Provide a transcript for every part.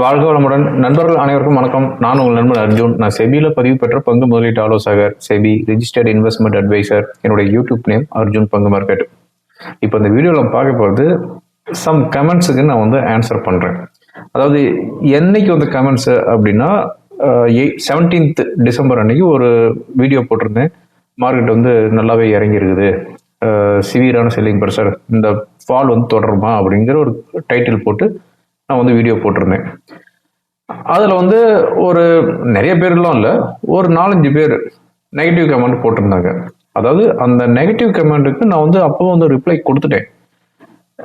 வாழ்க வளமுடன். நண்பர்கள் அனைவருக்கும் வணக்கம். நான் உங்கள் நண்பன் அர்ஜுன். நான் செபியில் பதிவு பெற்ற பங்கு முதலீட்டு ஆலோசகர் செபி ரிஜிஸ்டர்ட் இன்வெஸ்ட்மெண்ட் அட்வைசர் என்னுடைய யூடியூப் நேம் அர்ஜுன் பங்கு மார்க்கெட் இப்போ இந்த வீடியோவில் பார்க்க போகிறது சம் கமெண்ட்ஸுக்கு நான் வந்து ஆன்சர் பண்ணுறேன் அதாவது என்னைக்கு வந்து கமெண்ட்ஸ் அப்படின்னா செவன்டீன்த் டிசம்பர் அன்னைக்கு ஒரு வீடியோ போட்டிருந்தேன். மார்க்கெட் வந்து நல்லாவே இறங்கி இருக்குது. சிவியரான செல்லிங் ப்ரெஷர் இந்த ஃபால் வந்து தொடருமா அப்படிங்கிற ஒரு டைட்டில் போட்டு நான் வந்து வீடியோ போட்டிருந்தேன். அதில் வந்து ஒரு நிறைய பேர்லாம் இல்லை ஒரு நாலஞ்சு பேர் நெகட்டிவ் கமெண்ட் போட்டிருந்தாங்க. அதாவது அந்த நெகட்டிவ் கமெண்ட்டுக்கு நான் வந்து அப்போ வந்து ரிப்ளை கொடுத்துட்டேன்.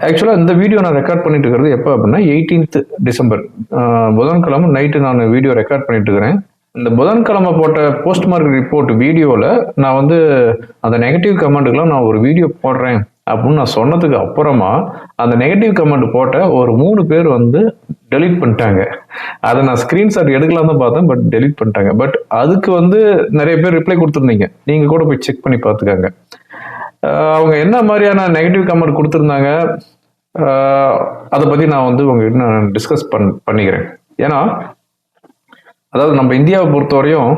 ஆக்சுவலாக இந்த வீடியோ நான் ரெக்கார்ட் பண்ணிட்டு இருக்கிறது எப்போ அப்படின்னா எயிட்டீன்த் டிசம்பர் புதன்கிழமை நைட்டு நான் வீடியோ ரெக்கார்ட் பண்ணிட்டு இருக்கிறேன். இந்த புதன்கிழமை போட்ட போஸ்ட் மார்க் ரிப்போர்ட் வீடியோவில் நான் வந்து அந்த நெகட்டிவ் கமெண்ட்டுக்கெலாம் நான் ஒரு வீடியோ போடுறேன். அப்படின்னு நான் சொன்னதுக்கு அப்புறமா அந்த நெகட்டிவ் கமெண்ட் போட்ட ஒரு மூணு பேர் வந்து டெலீட் பண்ணிட்டாங்க. அதை நான் ஸ்க்ரீன்ஷாட் எடுக்கலாம் தான் பார்த்தேன் பட் டெலிட் பண்ணிட்டாங்க. பட் அதுக்கு வந்து நிறைய பேர் ரிப்ளை கொடுத்துருந்தீங்க. நீங்கள் கூட போய் செக் பண்ணி பார்த்துக்காங்க. அவங்க என்ன மாதிரியான நெகட்டிவ் கமெண்ட் கொடுத்துருந்தாங்க அதை பற்றி நான் வந்து உங்ககிட்ட நான் டிஸ்கஸ் பண் பண்ணிக்கிறேன். ஏன்னா அதாவது நம்ம இந்தியாவை பொறுத்தவரையும்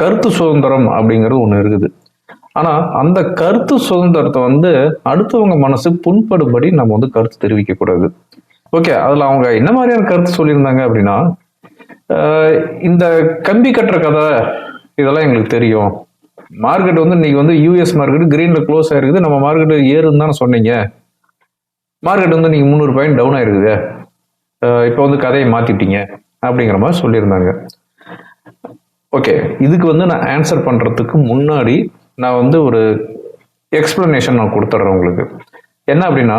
கருத்து சுதந்திரம் அப்படிங்கிறது ஒன்று இருக்குது. ஆனால் அந்த கருத்து சுதந்திரத்தை வந்து அடுத்தவங்க மனசு புண்படும்படி நம்ம வந்து கருத்து தெரிவிக்கக்கூடாது ஓகே அதில் அவங்க என்ன மாதிரியான கருத்து சொல்லியிருந்தாங்க அப்படின்னா இந்த கம்பி கட்டுற கதை இதெல்லாம் எங்களுக்கு தெரியும். மார்க்கெட் வந்து இன்னைக்கு வந்து யூஎஸ் மார்க்கெட் கிரீன்ல க்ளோஸ் ஆயிருக்குது. நம்ம மார்க்கெட் ஏறுன்னு தானே சொன்னீங்க. மார்க்கெட் வந்து நீங்கள் முந்நூறு பாயிண்ட் டவுன் ஆயிருக்குது. இப்போ வந்து கதையை மாத்திட்டீங்க அப்படிங்கிற மாதிரி சொல்லியிருந்தாங்க. ஓகே இதுக்கு வந்து நான் ஆன்சர் பண்றதுக்கு முன்னாடி நான் வந்து ஒரு எக்ஸ்பிளனேஷன் நான் கொடுத்துட்றேன் உங்களுக்கு. என்ன அப்படின்னா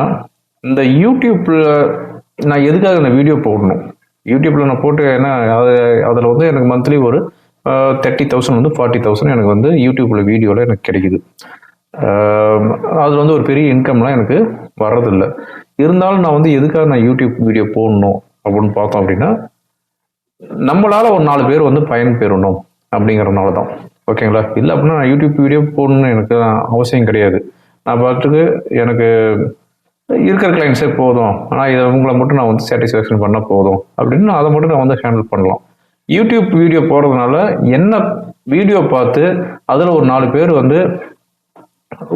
இந்த யூடியூப்பில் நான் எதுக்காக இந்த வீடியோ போடணும்? யூடியூப்பில் நான் போட்டு ஏன்னா அது அதில் வந்து எனக்கு மந்த்லி ஒரு தேர்ட்டி தௌசண்ட் வந்து ஃபார்ட்டி தௌசண்ட் எனக்கு வந்து யூடியூப்பில் வீடியோவில் எனக்கு கிடைக்குது. அதில் வந்து ஒரு பெரிய இன்கம்லாம் எனக்கு வர்றதில்லை. இருந்தாலும் நான் வந்து எதுக்காக நான் யூடியூப் வீடியோ போடணும் அப்படின்னு பார்த்தோம் அப்படின்னா நம்மளால் ஒரு நாலு பேர் வந்து பயன் பெறணும் அப்படிங்கிறனால தான் ஓகேங்களா? இல்லை அப்படின்னா நான் யூடியூப் வீடியோ போடணும்னு எனக்கு அவசியம் கிடையாது. நான் பார்த்துட்டு எனக்கு இருக்கிற கிளைண்ட்ஸே போதும். ஆனால் இதை உங்களை மட்டும் நான் வந்து சாட்டிஸ்ஃபேக்ஷன் பண்ணால் போதும். அப்படின்னு அதை மட்டும் நான் வந்து ஹேண்டில் பண்ணலாம். யூடியூப் வீடியோ போடுறதுனால என்ன வீடியோ பார்த்து அதில் ஒரு நாலு பேர் வந்து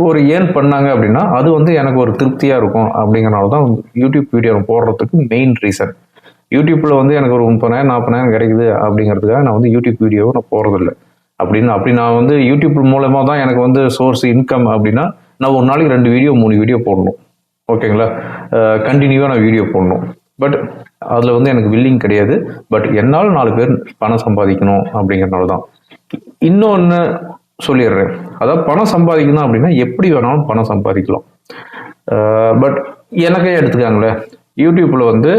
ஒரு ஏர்ன் பண்ணாங்க அப்படின்னா அது வந்து எனக்கு ஒரு திருப்தியாக இருக்கும். அப்படிங்கறனால தான் யூடியூப் வீடியோ போடுறதுக்கு மெயின் ரீசன் யூடியூப்பில் வந்து எனக்கு ஒரு முப்பதாயிரம் நாற்பதாயிரம் கிடைக்குது அப்படிங்கிறதுக்காக நான் வந்து யூடியூப் வீடியோவை நான் போடுறதில்ல. அப்படின்னு அப்படி நான் வந்து யூடியூப் மூலமாக தான் எனக்கு வந்து சோர்ஸ் இன்கம் அப்படின்னா நான் ஒரு நாளைக்கு ரெண்டு வீடியோ மூணு வீடியோ போடணும். ஓகேங்களா? கண்டினியூவாக நான் வீடியோ போடணும். பட் அதில் வந்து எனக்கு வில்லிங் கிடையாது. பட் என்னால் நாலு பேர் பணம் சம்பாதிக்கணும் அப்படிங்கிறனால தான் இன்னொன்று சொல்லிடுறேன். அதாவது பணம் சம்பாதிக்கணும் அப்படின்னா எப்படி வேணாலும் பணம் சம்பாதிக்கலாம். பட் எனக்கே எடுத்துக்காங்களேன் யூடியூப்பில் வந்து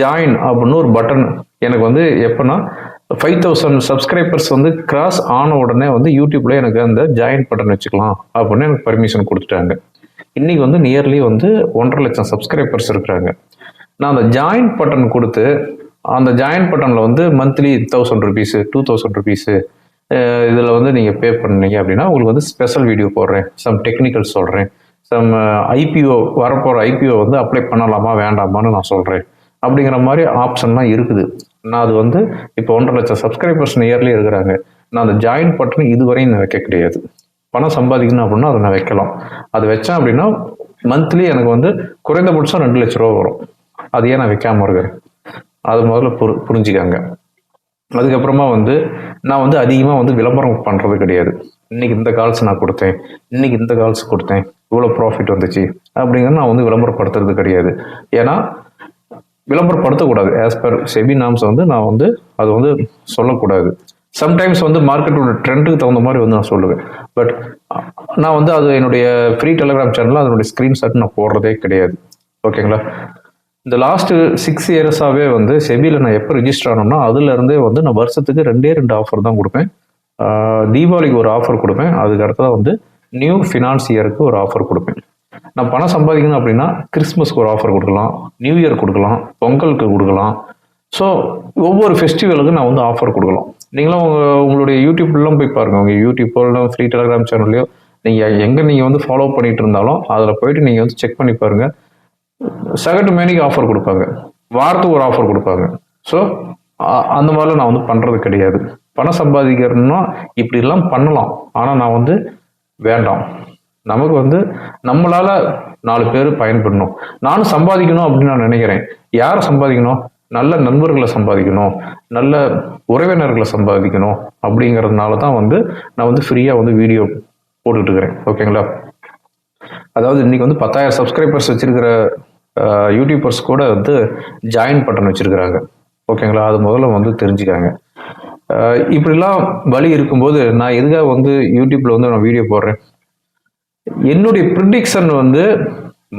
ஜாயின் அப்படின்னு ஒரு பட்டன் எனக்கு வந்து எப்போனா ஃபைவ் தௌசண்ட் சப்ஸ்கிரைபர்ஸ் வந்து கிராஸ் ஆன உடனே வந்து யூடியூப்ல எனக்கு அந்த ஜாயின் பட்டன் வச்சுக்கலாம் அப்படின்னு எனக்கு பர்மிஷன் கொடுத்துட்டாங்க. இன்னைக்கு வந்து நியர்லி வந்து ஒன்றரை லட்சம் சப்ஸ்கிரைபர்ஸ் இருக்கிறாங்க. நான் அந்த ஜாயின் பட்டன் கொடுத்து அந்த ஜாயின் பட்டனில் வந்து monthly thousand rupees two thousand rupees இதில் வந்து நீங்கள் பே பண்ணீங்க அப்படின்னா உங்களுக்கு வந்து ஸ்பெஷல் வீடியோ போடுறேன். சம் டெக்னிக்கல் சொல்கிறேன் சம் ஐபிஓ வரப்போகிற ஐபிஓ வந்து அப்ளை பண்ணலாமா வேண்டாமான்னு நான் சொல்கிறேன் அப்படிங்கிற மாதிரி ஆப்ஷன்லாம் இருக்குது. நான் அது வந்து இப்போ ஒன்றரை லட்சம் சப்ஸ்கிரைபர்ஸ் நியர்லி இருக்கிறாங்க. நான் அந்த ஜாயின் பட்டன் இதுவரையும் நான் வைக்க கிடையாது. பணம் சம்பாதிக்கணும் அப்படின்னா அதை நான் வைக்கலாம். அது வச்சேன் அப்படின்னா மந்த்லி எனக்கு வந்து குறைந்தபட்சம் ரெண்டு லட்ச ரூபா வரும். அது ஏன் நான் வைக்காமல் இருக்கிறேன். அது முதல்ல புரி புரிஞ்சுக்காங்க. அதுக்கப்புறமா வந்து நான் வந்து அதிகமாக வந்து விளம்பரம் பண்ணுறது கிடையாது. இன்னைக்கு இந்த கால்ஸ் நான் கொடுத்தேன். இன்னைக்கு இந்த கால்ஸ் கொடுத்தேன். இவ்வளோ ப்ராஃபிட் வந்துச்சு. அப்படிங்கிறது நான் வந்து விளம்பரப்படுத்துறது கிடையாது. ஏன்னா விளம்பரப்படுத்தக்கூடாது. ஆஸ் பர் செபி நாம்ஸ் வந்து நான் வந்து அது வந்து சொல்லக்கூடாது. சம்டைம்ஸ் வந்து மார்க்கெட்டோட ட்ரெண்டுக்கு தகுந்த மாதிரி வந்து நான் சொல்லுவேன். பட் நான் வந்து அது என்னுடைய ஃப்ரீ டெலிகிராம் சேனலில் அதனுடைய ஸ்க்ரீன்ஷாட் நான் போடுறதே கிடையாது. ஓகேங்களா இந்த லாஸ்ட்டு சிக்ஸ் இயர்ஸாகவே வந்து செபியில் நான் எப்போ ரிஜிஸ்டர் ஆனோம்னா அதுலேருந்தே வந்து நான் வருஷத்துக்கு ரெண்டே ரெண்டு ஆஃபர் தான் கொடுப்பேன். தீபாவளிக்கு ஒரு ஆஃபர் கொடுப்பேன். அதுக்கு அடுத்ததான் வந்து நியூ ஃபினான்ஸ் இயருக்கு ஒரு ஆஃபர் கொடுப்பேன். நான் பணம் சம்பாதிக்கணும் அப்படின்னா கிறிஸ்மஸ்க்கு ஒரு ஆஃபர் கொடுக்கலாம். நியூ இயர் கொடுக்கலாம். பொங்கலுக்கு கொடுக்கலாம். ஸோ ஒவ்வொரு ஃபெஸ்டிவலுக்கும் நான் வந்து ஆஃபர் கொடுக்கலாம். நீங்களும் உங்கள் உங்களுடைய யூடியூப்லாம் போய் பாருங்கள் உங்கள் யூடியூப்ல ஃப்ரீ டெலிகிராம் சேனல்லையோ நீங்கள் எங்கே நீங்கள் வந்து ஃபாலோ பண்ணிகிட்டு இருந்தாலும் அதில் போயிட்டு நீங்கள் வந்து செக் பண்ணி பாருங்கள் செகண்ட் மேனிக்கு ஆஃபர் கொடுப்பாங்க. வாரத்துக்கு ஒரு ஆஃபர் கொடுப்பாங்க. ஸோ அந்த மாதிரிலாம் நான் வந்து பண்ணுறது கிடையாது. பணம் சம்பாதிக்கிறேன்னா இப்படிலாம் பண்ணலாம். ஆனால் நான் வந்து வேண்டாம். நமக்கு வந்து நம்மளால நாலு பேர் பயன்படணும். நானும் சம்பாதிக்கணும் அப்படின்னு நான் நினைக்கிறேன். யாரை சம்பாதிக்கணும்? நல்ல நண்பர்களை சம்பாதிக்கணும். நல்ல உறவினர்களை சம்பாதிக்கணும் அப்படிங்கிறதுனால தான் வந்து நான் வந்து ஃப்ரீயாக வந்து வீடியோ போட்டுக்கிட்டு இருக்கிறேன். ஓகேங்களா அதாவது இன்னைக்கு வந்து பத்தாயிரம் சப்ஸ்கிரைபர்ஸ் வச்சிருக்கிற யூடியூபர்ஸ் கூட வந்து ஜாயின் பட்டன் வச்சிருக்கிறாங்க. ஓகேங்களா அது முதல்ல வந்து தெரிஞ்சுக்காங்க. இப்படிலாம் வழி இருக்கும்போது நான் எதுக்காக வந்து யூடியூப்ல வந்து நான் வீடியோ போடுறேன்? என்னுடைய ப்ரிடிக்ஷன் வந்து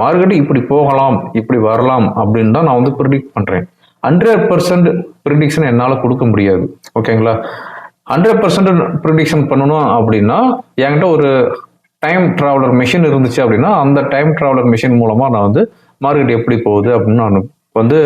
மார்க்கெட் இப்படி போகலாம் இப்படி வரலாம் அப்படின்னு தான் நான் வந்து ப்ரிடிக்ட் பண்ணுறேன் ஹண்ட்ரட் பர்சன்ட் ப்ரிடிக்ஷன் என்னால் கொடுக்க முடியாது. ஓகேங்களா ஹண்ட்ரட் பர்சன்ட் ப்ரிடிக்ஷன் பண்ணணும் அப்படின்னா என்கிட்ட ஒரு டைம் ட்ராவலர் மிஷின் இருந்துச்சு அப்படின்னா அந்த டைம் ட்ராவலர் மிஷின் மூலமாக நான் வந்து மார்க்கெட் எப்படி போகுது அப்படின்னு நான் வந்து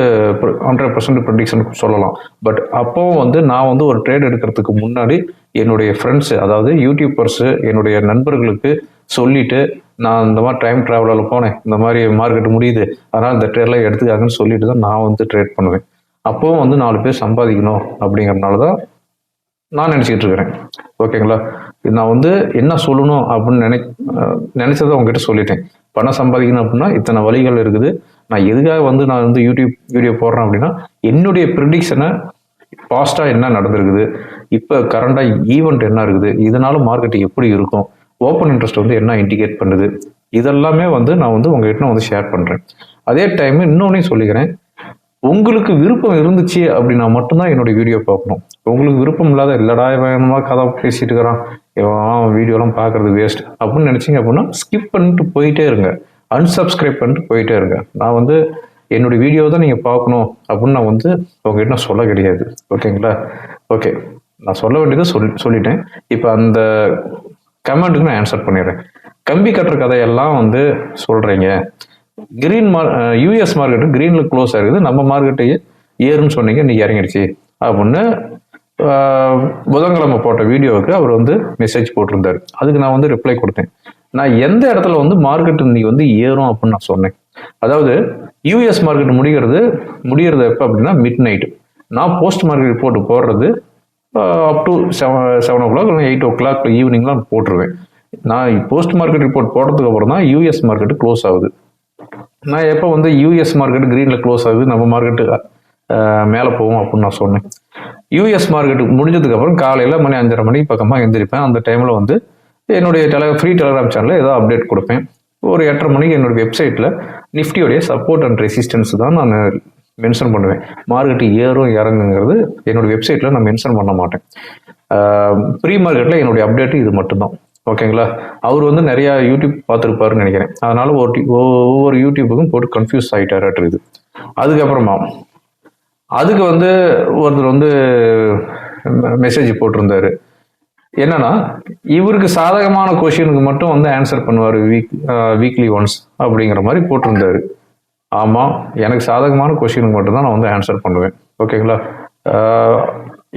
ஹண்ட்ரட் பர்சன்ட் ப்ரிடிக்ஷன் சொல்லலாம். பட் அப்போவும் வந்து நான் வந்து ஒரு ட்ரேட் எடுக்கிறதுக்கு முன்னாடி என்னுடைய ஃப்ரெண்ட்ஸு அதாவது யூடியூபர்ஸு என்னுடைய நண்பர்களுக்கு சொல்லிட்டு நான் இந்த மாதிரி டைம் ட்ராவலில் போனேன் இந்த மாதிரி மார்க்கெட் முடியுது அதனால் இந்த ட்ரேட்லாம் எடுத்துக்காங்கன்னு சொல்லிட்டு தான் நான் வந்து ட்ரேட் பண்ணுவேன். அப்போவும் வந்து நாலு பேர் சம்பாதிக்கணும் அப்படிங்கறதுனால தான் நான் நினச்சிக்கிட்டு இருக்கிறேன். ஓகேங்களா? நான் வந்து என்ன சொல்லணும் அப்படின்னு நினை நினச்சதை உங்ககிட்ட சொல்லிட்டேன். பணம் சம்பாதிக்கணும் அப்படின்னா இத்தனை வழிகள் இருக்குது. நான் எதுக்காக வந்து நான் வந்து யூடியூப் வீடியோ போடுறேன் அப்படின்னா என்னுடைய ப்ரிடிக்ஷனை பாஸ்ட்டாக என்ன நடந்திருக்குது? இப்போ கரண்டாக ஈவெண்ட் என்ன இருக்குது? இதனால மார்க்கெட் எப்படி இருக்கும்? ஓப்பன் இன்ட்ரெஸ்ட் வந்து என்ன இண்டிகேட் பண்ணுது? இதெல்லாமே வந்து நான் வந்து உங்ககிட்ட நான் வந்து ஷேர் பண்ணுறேன் அதே டைம் இன்னொன்னையும் சொல்லிக்கிறேன். உங்களுக்கு விருப்பம் இருந்துச்சு அப்படின்னா மட்டும்தான் என்னுடைய வீடியோ பார்க்கணும். உங்களுக்கு விருப்பம் இல்லாத இல்லடா இவன் கதை பேசிட்டு இருக்கிறான். இவன் வீடியோலாம் பார்க்கறது வேஸ்ட் அப்படின்னு நினச்சிங்க அப்படின்னா ஸ்கிப் பண்ணிட்டு போயிட்டே இருங்க. அன்சப்ஸ்கிரைப் பண்ணிட்டு போயிட்டே இருங்க. நான் வந்து என்னுடைய வீடியோ தான் நீங்கள் பார்க்கணும் அப்படின்னு நான் வந்து உங்ககிட்ட சொல்ல கிடையாது. ஓகேங்களா ஓகே நான் சொல்ல வேண்டியதை சொல்லி சொல்லிட்டேன். இப்போ அந்த கமெண்ட்டுக்கு நான் ஆன்சர் பண்ணிடுறேன். கம்பி கட்டுற கதையெல்லாம் வந்து சொல்கிறீங்க கிரீன் மார் யூஎஸ் மார்க்கெட்டு கிரீனில் க்ளோஸ் ஆகுது. நம்ம மார்க்கெட்டு ஏறுன்னு சொன்னீங்க இன்னைக்கு இறங்கிடுச்சு. அப்படின்னு புதன்கிழமை போட்ட வீடியோவுக்கு அவர் வந்து மெசேஜ் போட்டிருந்தாரு. அதுக்கு நான் வந்து ரிப்ளை கொடுத்தேன். நான் எந்த இடத்துல வந்து மார்க்கெட் இன்னைக்கு வந்து ஏறும் அப்படின்னு நான் சொன்னேன். அதாவது யூஎஸ் மார்க்கெட் முடிகிறது முடிகிறது எப்போ அப்படின்னா மிட் நைட் நான் போஸ்ட் மார்க்கெட் ரிப்போர்ட் போடுறது up to seven seven o'clock இல்லை எயிட் ஓ கிளாக் ஈவினிங்லாம் போட்டுருவேன். நான் போஸ்ட் மார்க்கெட் ரிப்போர்ட் போடுறதுக்கு அப்புறம் தான் யூஎஸ் மார்க்கெட்டு க்ளோஸ் ஆகுது. நான் எப்போ வந்து யூஎஸ் மார்க்கெட் க்ரீனில் க்ளோஸ் ஆகுது நம்ம மார்க்கெட்டு மேலே போவோம் அப்படின்னு நான் சொன்னேன். யூஎஸ் மார்க்கெட் முடிஞ்சதுக்கப்புறம் காலையில் மணி அஞ்சரை மணிக்கு பக்கமாக எந்திரிப்பேன். அந்த டைமில் வந்து என்னுடைய டெல ஃப்ரீ டெலகிராம் சேனலில் ஏதோ அப்டேட் கொடுப்பேன். ஒரு எட்டரை மணிக்கு என்னுடைய வெப்சைட்டில் நிஃப்டியோடைய சப்போர்ட் அண்ட் ரெசிஸ்டன்ஸ் தான் நான் மென்ஷன் பண்ணுவேன். மார்க்கெட் ஏறும் இறங்குங்கிறது என்னுடைய வெப்சைட்டில் நான் மென்ஷன் பண்ண மாட்டேன். ப்ரீ மார்க்கெட்டில் என்னுடைய அப்டேட் இது மட்டும்தான். ஓகேங்களா அவர் வந்து நிறையா யூடியூப் பார்த்துருப்பாருன்னு நினைக்கிறேன். அதனால் ஒரு ஒ- ஒவ்வொரு யூடியூப்புக்கும் போட்டு கன்ஃபியூஸ் ஆகிட்டாராட்டுருது அதுக்கப்புறமா அதுக்கு வந்து ஒருத்தர் வந்து மெசேஜ் போட்டிருந்தாரு. என்னன்னா இவருக்கு சாதகமான கொஷினுக்கு மட்டும் வந்து ஆன்சர் பண்ணுவார் வீக் வீக்லி ஒன்ஸ் அப்படிங்கிற மாதிரி போட்டிருந்தாரு. ஆமாம் எனக்கு சாதகமான கொஷினுக்கு மட்டும்தான் நான் வந்து ஆன்சர் பண்ணுவேன். ஓகேங்களா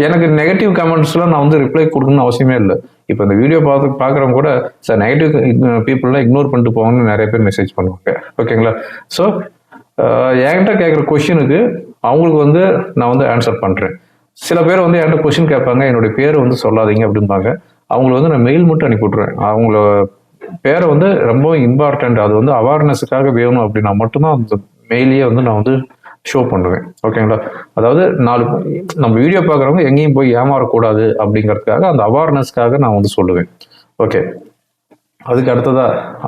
எனக்கு நெகட்டிவ் கமெண்ட்ஸ்லாம் நான் வந்து ரிப்ளை கொடுக்கணும்னு அவசியமே இல்லை. இப்போ இந்த வீடியோ பார்த்து பார்க்குறவங்க கூட சார் நெகட்டிவ் பீப்புளெலாம் இக்னோர் பண்ணிட்டு போவாங்கன்னு நிறைய பேர் மெசேஜ் பண்ணுவாங்க. ஓகேங்களா ஸோ என்கிட்ட கேட்குற கொஷினுக்கு அவங்களுக்கு வந்து நான் வந்து ஆன்சர் பண்ணுறேன் சில பேர் வந்து என்கிட்ட கொஷின் கேட்பாங்க என்னுடைய பேர் வந்து சொல்லாதீங்க அப்படிம்பாங்க. அவங்கள வந்து நான் மெயில் மட்டும் அனுப்பி விட்ருவேன் அவங்கள பேரை வந்து ரொம்ப இம்பார்ட்டன்ட் அது வந்து அவேர்னஸுக்காக வேணும் அப்படின்னா மட்டும்தான் அந்த மெயிலேயே வந்து நான் வந்து ஷோ பண்ணுவேன். ஓகேங்களா அதாவது நாலு நம்ம வீடியோ பார்க்குறவங்க எங்கேயும் போய் ஏமாறக்கூடாது அப்படிங்கிறதுக்காக அந்த அவேர்னஸ்க்காக நான் வந்து சொல்லுவேன். ஓகே அதுக்கு அடுத்ததா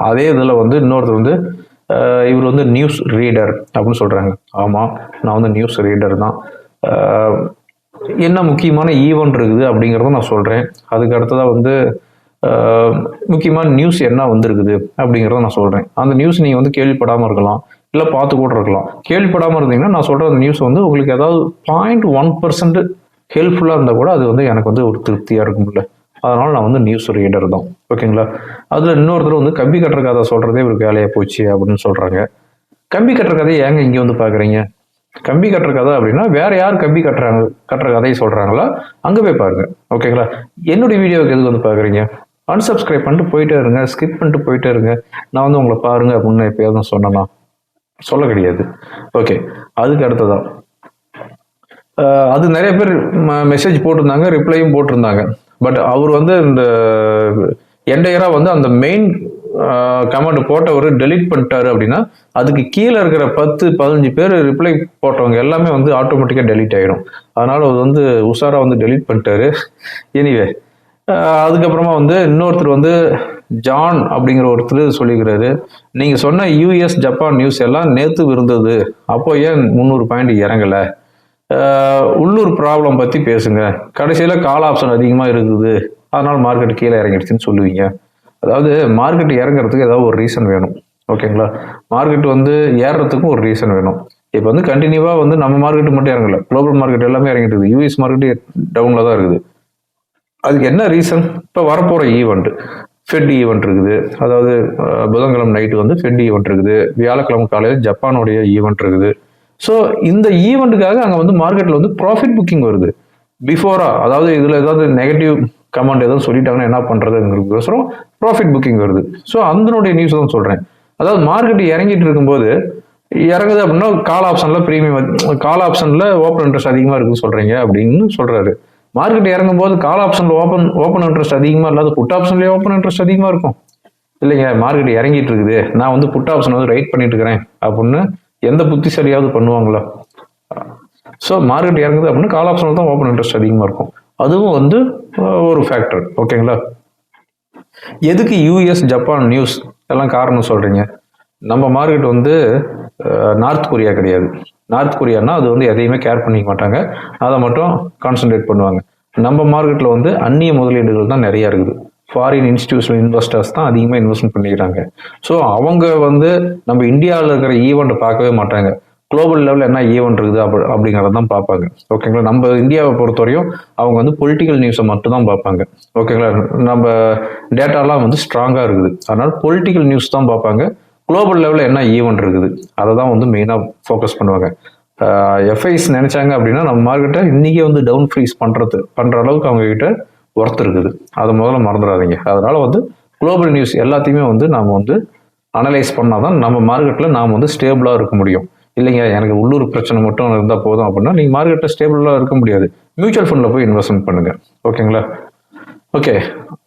அதே இதில் வந்து இன்னொருத்தர் வந்து இவர் வந்து நியூஸ் ரீடர் அப்படின்னு சொல்கிறாங்க ஆமாம் நான் வந்து நியூஸ் ரீடர் தான். என்ன முக்கியமான ஈவெண்ட் இருக்குது அப்படிங்கிறத நான் சொல்கிறேன் அதுக்கு அடுத்ததாக வந்து முக்கியமான நியூஸ் என்ன வந்திருக்குது அப்படிங்கிறத நான் சொல்கிறேன் அந்த நியூஸ் நீங்கள் வந்து கேள்விப்படாமல் இருக்கலாம். இல்லை பார்த்து கூட இருக்கலாம். கேள்விப்படாமல் இருந்தீங்கன்னா நான் சொல்கிற அந்த நியூஸ் வந்து உங்களுக்கு ஏதாவது பாயிண்ட் ஒன் பர்சன்ட் ஹெல்ப்ஃபுல்லாக இருந்தால் கூட அது வந்து எனக்கு வந்து ஒரு திருப்தியாக இருக்கும்ல. அதனால் நான் வந்து நியூஸ் ரீடர் தான். ஓகேங்களா அதில் இன்னொருத்தர் வந்து கம்பி கட்டுற கதை சொல்கிறதே ஒரு வேலையாக போச்சு அப்படின்னு சொல்கிறாங்க கம்பி கட்டுற கதையை ஏங்க இங்கே வந்து பார்க்குறீங்க கம்பி கட்டுற கதை அப்படின்னா வேற யார் கம்பி கட்டுறாங்க கட்டுற கதையை சொல்கிறாங்களா அங்கே போய் பாருங்க. ஓகேங்களா என்னுடைய வீடியோவுக்கு எதுக்கு வந்து பார்க்குறீங்க அன்சப்ஸ்கிரைப் பண்ணிட்டு போயிட்டே இருங்க. ஸ்கிப் பண்ணிட்டு போயிட்டே இருங்க. நான் வந்து உங்களை பாருங்க அப்படின்னு எப்பயாவது சொன்னேன்னா சொல்ல கிடையாது. ஓகே அதுக்கு அடுத்ததான். அது நிறைய பேர் மெசேஜ் போட்டிருந்தாங்க ரிப்ளையும் போட்டிருந்தாங்க. பட் அவர் வந்து இந்த என்டையராக வந்து அந்த மெயின் கமெண்ட் போட்டவர் டெலீட் பண்ணிட்டாரு அப்படின்னா அதுக்கு கீழே இருக்கிற பத்து பதினஞ்சு பேர் ரிப்ளை போட்டவங்க எல்லாமே வந்து ஆட்டோமேட்டிக்காக டெலீட் ஆகிடும் அதனால் அது வந்து உஷாராக வந்து டெலீட் பண்ணிட்டாரு. எனிவே அதுக்கப்புறமா வந்து இன்னொருத்தர் வந்து ஜான் அப்படிங்கிற ஒருத்தர் சொல்லிக்கிறாரு. நீங்கள் சொன்ன யூஎஸ் ஜப்பான் நியூஸ் எல்லாம் நேற்று இருந்தது. அப்போ ஏன் முந்நூறு பாயிண்ட் இறங்கலை? உள்ளூர் ப்ராப்ளம் பற்றி பேசுங்க. கடைசியில் கால் ஆப்ஷன் அதிகமாக இருக்குது. அதனால் மார்க்கெட் கீழே இறங்கிடுச்சுன்னு சொல்லுவீங்க. அதாவது மார்க்கெட் இறங்குறதுக்கு ஏதாவது ஒரு ரீசன் வேணும். ஓகேங்களா? மார்க்கெட் வந்து ஏறுறதுக்கும் ஒரு ரீசன் வேணும். இப்போ வந்து கண்டினியூவாக வந்து நம்ம மார்க்கெட் மட்டும் இறங்கல. குளோபல் மார்க்கெட் எல்லாமே இறங்கிட்டு இருக்குது. யூஎஸ் மார்க்கெட் டவுனில் தான் இருக்குது. அதுக்கு என்ன ரீசன் இப்போ வரப்போகிற ஈவெண்ட் ஃபெட் ஈவெண்ட் இருக்குது. அதாவது புதன்கிழமை நைட்டு வந்து ஃபெட் ஈவெண்ட் இருக்குது. வியாழக்கிழமை காலையில் ஜப்பானுடைய ஈவெண்ட் இருக்குது. ஸோ இந்த ஈவெண்ட்டுக்காக அங்கே வந்து மார்க்கெட்டில் வந்து ப்ராஃபிட் புக்கிங் வருது. பிஃபோரா அதாவது இதில் ஏதாவது நெகட்டிவ் கமெண்ட் எதாவது சொல்லிட்டாங்கன்னா என்ன பண்ணுறதுங்கிறதுக்கோசரம் ப்ராஃபிட் புக்கிங் வருது. ஸோ அதனுடைய நியூஸ் தான் சொல்கிறேன் அதாவது மார்க்கெட் இறங்கிட்டு இருக்கும்போது இறங்குது அப்படின்னா கால் ஆப்ஷனில் ப்ரீமியம் கால் ஆப்ஷனில் ஓப்பன் இன்ட்ரெஸ்ட் அதிகமாக இருக்குன்னு சொல்கிறீங்க அப்படின்னு சொல்கிறாரு மார்க்கெட் இறங்கும் போது கால் ஆப்ஷனில் ஓப்பன் ஓப்பன் இன்ட்ரெஸ்ட் அதிகமாக இல்லாத புட் ஆப்ஷன்லேயே ஓப்பன் இன்ட்ரெஸ்ட் அதிகமாக இருக்கும். இல்லைங்க மார்க்கெட் இறங்கிட்டு இருக்குது. நான் வந்து புட் ஆப்ஷன் வந்து ரைட் பண்ணிட்டு இருக்கிறேன் அப்படின்னு எந்த புத்திசாலியாவது பண்ணுவாங்களா? ஸோ மார்க்கெட் இறங்குது அப்படின்னு கால் ஆப்ஷனில் தான் ஓப்பன் இன்ட்ரெஸ்ட் அதிகமாக இருக்கும். அதுவும் வந்து ஒரு ஃபேக்டர் ஓகேங்களா எதுக்கு யூஎஸ் ஜப்பான் நியூஸ் எல்லாம் காரணம் சொல்றீங்க. நம்ம மார்க்கெட் வந்து நார்த் கொரியா கிடையாது. நார்த் கொரியானா அது வந்து எதையுமே கேர் பண்ணிக்க மாட்டாங்க. அதை மட்டும் கான்சென்ட்ரேட் பண்ணுவாங்க. நம்ம மார்க்கெட்டில் வந்து அந்நிய முதலீடுகள் தான் நிறையா இருக்குது. ஃபாரின் இன்ஸ்டியூஷனல் இன்வெஸ்டர்ஸ் தான் அதிகமாக இன்வெஸ்ட்மெண்ட் பண்ணிக்கிறாங்க. ஸோ அவங்க வந்து நம்ம இந்தியாவில் இருக்கிற ஈவெண்ட்டை பார்க்கவே மாட்டாங்க. குளோபல் லெவலில் என்ன ஈவெண்ட் இருக்குது அப்படி அப்படிங்கிறத தான் பார்ப்பாங்க. ஓகேங்களா நம்ம இந்தியாவை பொறுத்தவரையும் அவங்க வந்து பொலிட்டிக்கல் நியூஸை மட்டும் தான் பார்ப்பாங்க. ஓகேங்களா நம்ம டேட்டாலாம் வந்து ஸ்ட்ராங்காக இருக்குது. அதனால் பொலிட்டிக்கல் நியூஸ் தான் பார்ப்பாங்க. குளோபல் லெவலில் என்ன ஈவெண்ட் இருக்குது? அதை தான் வந்து மெயினாக ஃபோக்கஸ் பண்ணுவாங்க. எஃப்ஐஸ் நினைச்சாங்க அப்படின்னா நம்ம மார்க்கெட்டை இன்னைக்கே வந்து டவுன் ஃப்ரீஸ் பண்ணுறது பண்ணுற அளவுக்கு அவங்ககிட்ட ஒர்த் இருக்குது. அதை முதல்ல மறந்துடாதீங்க. அதனால் வந்து குளோபல் நியூஸ் எல்லாத்தையுமே வந்து நாம் வந்து அனலைஸ் பண்ணால் தான் நம்ம மார்க்கெட்டில் நாம் வந்து ஸ்டேபிளாக இருக்க முடியும். இல்லைங்க எனக்கு உள்ளூர் பிரச்சனை மட்டும் இருந்தால் போதும் அப்படின்னா நீங்கள் மார்க்கெட்டில் ஸ்டேபிளாக இருக்க முடியாது. மியூச்சுவல் ஃபண்டில் போய் இன்வெஸ்ட்மெண்ட் பண்ணுங்கள் ஓகேங்களா ஓகே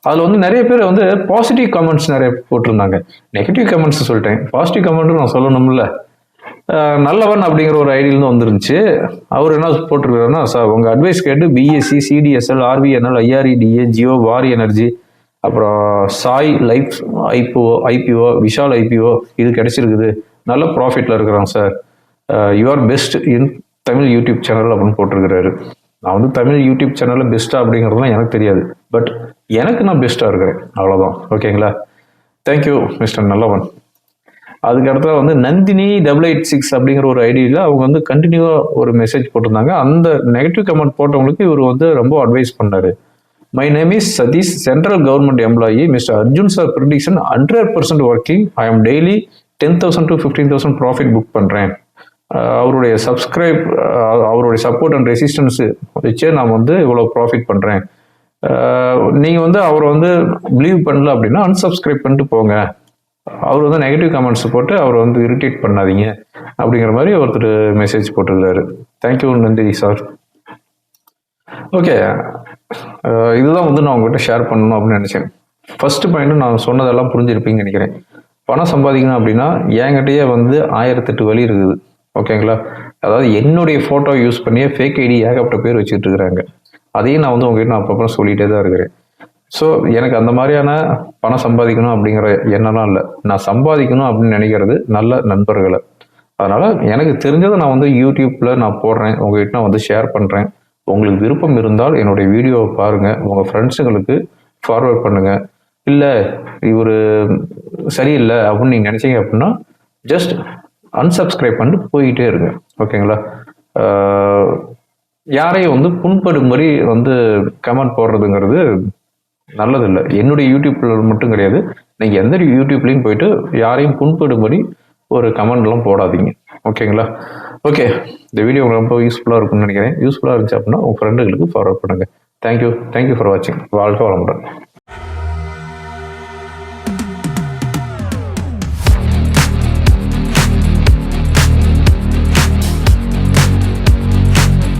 அதில் வந்து நிறைய பேர் வந்து பாசிட்டிவ் கமெண்ட்ஸ் நிறைய போட்டிருந்தாங்க. நெகட்டிவ் கமெண்ட்ஸ் சொல்லிட்டேன். பாசிட்டிவ் கமெண்ட்டும் நான் சொல்லணும்ல. நல்லவன் அப்படிங்கிற ஒரு ஐடியிலேருந்து வந்துருந்துச்சு. அவர் என்ன போட்டிருக்காருன்னா சார் உங்கள் அட்வைஸ் கேட்டு BSC CDSL RVNL IREDA Jio Waaree energy அப்புறம் Sai life IPO IPO Vishal IPO இது கிடச்சிருக்குது. நல்ல ப்ராஃபிட்டில் இருக்கிறாங்க sir. You are best in Tamil YouTube channel அப்படின்னு போட்டிருக்கிறாரு. நான் வந்து தமிழ் யூடியூப் சேனலில் பெஸ்ட்டாக அப்படிங்கிறதுலாம் எனக்கு தெரியாது. பட் எனக்கு நான் பெஸ்ட்டாக இருக்கிறேன். அவ்வளோதான் ஓகேங்களா தேங்க்யூ மிஸ்டர் நல்லவன். அதுக்கடுத்த வந்து நந்தினி டபுள் எயிட் சிக்ஸ் அப்படிங்கிற ஒரு ஐடியில் அவங்க வந்து கண்டினியூவாக ஒரு மெசேஜ் போட்டிருந்தாங்க. அந்த நெகட்டிவ் கமெண்ட் போட்டவங்களுக்கு இவர் வந்து ரொம்ப அட்வைஸ் பண்ணார். My name is Satish central government employee mister Arjun sir prediction hundred percent working I am daily ten thousand to fifteen thousand profit book பண்ணுறேன் அவருடைய சப்ஸ்கிரைப் அவருடைய சப்போர்ட் அண்ட் ரெசிஸ்டன்ஸு வச்சே நான் வந்து இவ்வளோ ப்ராஃபிட் பண்ணுறேன் நீங்கள் வந்து அவரை வந்து பிலீவ் பண்ணல அப்படின்னா அன்சப்ஸ்கிரைப் பண்ணிட்டு போங்க. அவர் வந்து நெகட்டிவ் கமெண்ட்ஸ் போட்டு அவரை வந்து இரிட்டேட் பண்ணாதீங்க அப்படிங்கிற மாதிரி ஒருத்தர் மெசேஜ் போட்டிருந்தாரு. தேங்க்யூ நந்தினி சார் ஓகே இதுதான் வந்து நான் உங்ககிட்ட ஷேர் பண்ணணும் அப்படின்னு நினச்சேன். ஃபர்ஸ்ட் பாயிண்ட் நான் சொன்னதெல்லாம் புரிஞ்சிருப்பீங்கன்னு நினைக்கிறேன். பணம் சம்பாதிக்கணும் அப்படின்னா என்கிட்டயே வந்து ஆயிரத்தெட்டு வழி இருக்குது. ஓகேங்களா? அதாவது என்னுடைய ஃபோட்டோ யூஸ் பண்ணியே ஃபேக் ஐடி ஏகப்பட்ட பேர் வச்சுட்டு இருக்கிறாங்க. அதையும் நான் வந்து உங்ககிட்ட நான் அப்பப்போ சொல்லிகிட்டே தான் இருக்கிறேன். ஸோ எனக்கு அந்த மாதிரியான பணம் சம்பாதிக்கணும் அப்படிங்கிற எண்ணம்லாம் இல்லை. நான் சம்பாதிக்கணும் அப்படின்னு நினைக்கிறது நல்ல நண்பர்களை. அதனால் எனக்கு தெரிஞ்சதை நான் வந்து யூடியூப்பில் நான் போடுறேன். உங்ககிட்ட நான் வந்து ஷேர் பண்ணுறேன் உங்களுக்கு விருப்பம் இருந்தால் என்னுடைய வீடியோவை பாருங்கள் உங்கள் ஃப்ரெண்ட்ஸுங்களுக்கு ஃபார்வர்ட் பண்ணுங்கள் இல்லை இவர் சரியில்லை அப்படின்னு நீங்கள் நினச்சிங்க அப்படின்னா ஜஸ்ட் அன்சப்ஸ்கிரைப் பண்ணிட்டு போயிட்டே இருங்க. ஓகேங்களா? யாரையும் வந்து புண்படும்படி வந்து கமெண்ட் போடுறதுங்கிறது நல்லதில்லை. என்னுடைய யூடியூப்ல மட்டும் கிடையாது. நீங்கள் எந்த யூடியூப்லேயும் போயிட்டு யாரையும் புண்படும்படி ஒரு கமெண்ட்லாம் போடாதீங்க. ஓகேங்களா? ஓகே இந்த வீடியோ உங்களுக்கு ரொம்ப யூஸ்ஃபுல்லாக இருக்கும்னு நினைக்கிறேன். யூஸ்ஃபுல்லாக இருந்துச்சு அப்படின்னா உங்கள் ஃப்ரெண்டுகளுக்கு ஃபார்வர்ட் பண்ணுங்கள் thank you thank you for வாட்சிங் வாழ்க்கை வளமுடன்.